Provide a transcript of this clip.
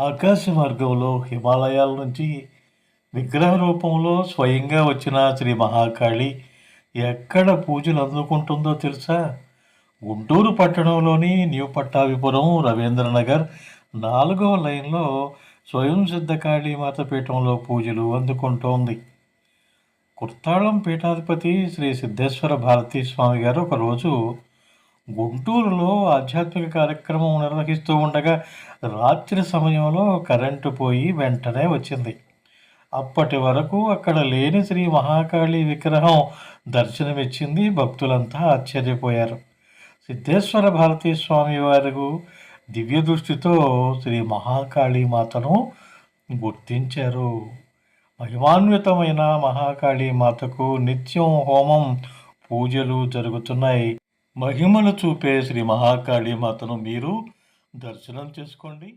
ఆకాశ మార్గంలో హిమాలయాల నుంచి విగ్రహ రూపంలో స్వయంగా వచ్చిన శ్రీ మహాకాళి ఎక్కడ పూజలు అందుకుంటుందో తెలుసా? గుంటూరు పట్టణంలోని న్యూ పట్టాభిపురం రవీంద్రనగర్ నాలుగవ లైన్లో స్వయం సిద్ధ కాళీమాత పీఠంలో పూజలు అందుకుంటోంది. కుర్తాళం పీఠాధిపతి శ్రీ సిద్ధేశ్వర భారతీ స్వామి గారు ఒకరోజు గుంటూరులో ఆధ్యాత్మిక కార్యక్రమం నిర్వహిస్తూ ఉండగా రాత్రి సమయంలో కరెంటు పోయి వెంటనే వచ్చింది. అప్పటి వరకు అక్కడ లేని శ్రీ మహాకాళి విగ్రహం దర్శనమిచ్చింది భక్తులంతా ఆశ్చర్యపోయారు. సిద్ధేశ్వర భారతీ స్వామి వారు దివ్య దృష్టితో శ్రీ మహాకాళీ మాతను గుర్తించారు. మహిమాన్వితమైన మహాకాళీ మాతకు నిత్యం హోమం పూజలు జరుగుతున్నాయి. మహిమను చూపే శ్రీ మహాకాళీమాతను మీరు దర్శనం చేసుకోండి.